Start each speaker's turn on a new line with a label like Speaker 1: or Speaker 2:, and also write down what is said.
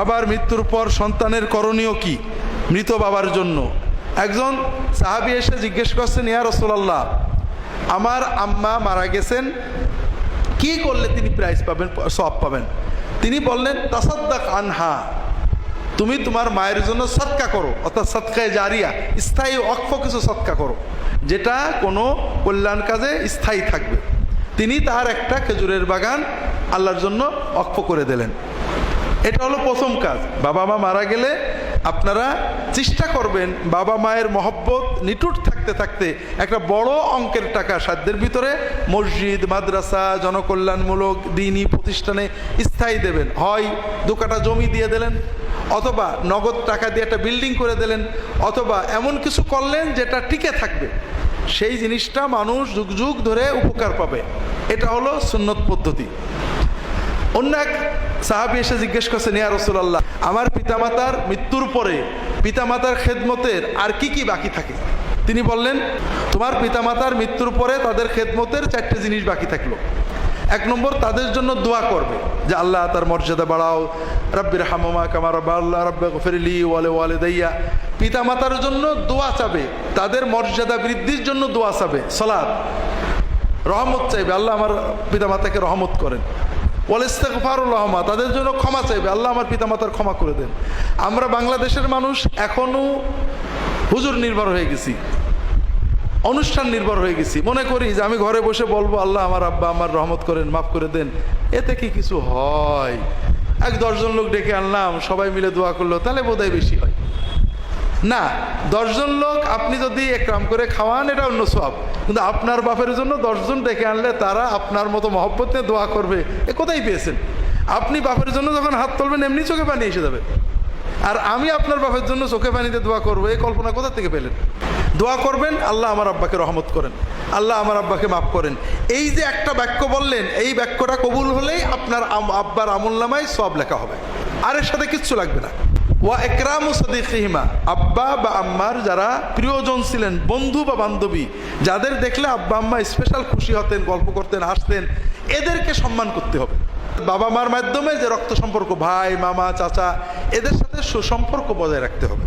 Speaker 1: বাবার মৃত্যুর পর সন্তানের করণীয় কি? মৃত বাবার জন্য। একজন সাহাবি এসে জিজ্ঞেস করছেন, ইয়া রসোলাল্লাহ, আমার আম্মা মারা গেছেন। কি করলে তিনি প্রাইজ পাবেন সব পাবেন? তিনি বললেন, তাসাদ্দাক আনহা, তুমি তোমার মায়ের জন্য সৎকা করো, অর্থাৎ সৎকায় জারিয়া, স্থায়ী অক্ষ কিছু সৎকা করো, যেটা কোনো কল্যাণ কাজে স্থায়ী থাকবে। তিনি তার একটা খেজুরের বাগান আল্লাহর জন্য অক্ষ করে দিলেন। এটা হলো প্রথম কাজ। বাবা মা মারা গেলে আপনারা চেষ্টা করবেন বাবা মায়ের মহব্বত, নিটুট থাকতে থাকতে একটা বড় অঙ্কের টাকা সাধ্যের ভিতরে মসজিদ, মাদ্রাসা, জনকল্যাণমূলক দিনই, প্রতিষ্ঠানে স্থায়ী দেবেন। হয় দু কাটা জমি দিয়ে দিলেন, অথবা নগদ টাকা দিয়ে একটা বিল্ডিং করে দিলেন, অথবা এমন কিছু করলেন যেটা টিকে থাকবে। সেই জিনিসটা মানুষ যুগ যুগ ধরে উপকার পাবে। এটা হলো সুন্নত পদ্ধতি। অন্য এক সাহাবি এসে জিজ্ঞেস করছেন ইয়া রসুল্লাহ আমার পিতামাতার মৃত্যুর পরে পিতামাতার খেদমতের আর কি কি বাকি থাকে? তিনি বললেন, তোমার পিতামাতার মৃত্যুর পরে তাদের খেদমতের চারটে জিনিস বাকি থাকল। এক নম্বর, তাদের জন্য দোয়া করবে যে আল্লাহ তার মর্যাদা বাড়াও। রব্বির হামমা কামার আল্লাহ রব্বে গফিরলি ওয়ালে ওয়ালে দাইয়া পিতামাতার জন্য দোয়া চাবে, তাদের মর্যাদা বৃদ্ধির জন্য দোয়া চাবে সলাদ রহমত চাইবে, আল্লাহ আমার পিতামাতাকে রহমত করেন। ওয়ালিস্তাকফারুল রহমা তাদের জন্য ক্ষমা চাইবে। আল্লাহ আমার পিতামাতার ক্ষমা করে দেন। আমরা বাংলাদেশের মানুষ এখনও হুজুর নির্ভর হয়ে গেছি, অনুষ্ঠান নির্ভর হয়ে গেছি। মনে করি যে আমি ঘরে বসে বলব, আল্লাহ আমার আব্বা আমার রহমত করেন, মাফ করে দেন। এতে কি কিছু হয়? এক দশজন লোক ডেকে আনলাম, সবাই মিলে দোয়া করল, তাহলে বোধহয় বেশি হয়। না, দশজন লোক আপনি যদি একরাম করে খাওয়ান, এটা অন্য সব কিন্তু আপনার বাপের জন্য দশজন ডেকে আনলে তারা আপনার মতো মহব্বত নিয়ে দোয়া করবে, এ কোথায় পেয়েছেন। আপনি বাপের জন্য যখন হাত তুলবেন, এমনি চোখে পানি এসে যাবে। আর আমি আপনার বাপের জন্য চোখে পানিতে দোয়া করব, এই কল্পনা কোথা থেকে পেলেন? দোয়া করবেন, আল্লাহ আমার আব্বাকে রহমত করেন, আল্লাহ আমার আব্বাকে মাফ করেন। এই যে একটা বাক্য বললেন, এই বাক্যটা কবুল হলেই আপনার আব্বার আমল নামায় সব লেখা হবে। আর এর সাথে কিচ্ছু লাগবে না। ওয়া একরাম সদিকিহিমা। আব্বা বা আম্মার যারা প্রিয়জন ছিলেন, বন্ধু বা বান্ধবী, যাদের দেখলে আব্বা আম্মা স্পেশাল খুশি হতেন, গল্প করতেন, হাসতেন, এদেরকে সম্মান করতে হবে। বাবা মার মাধ্যমে যে রক্ত সম্পর্ক, ভাই, মামা, চাচা, এদের সাথে সুসম্পর্ক বজায় রাখতে হবে।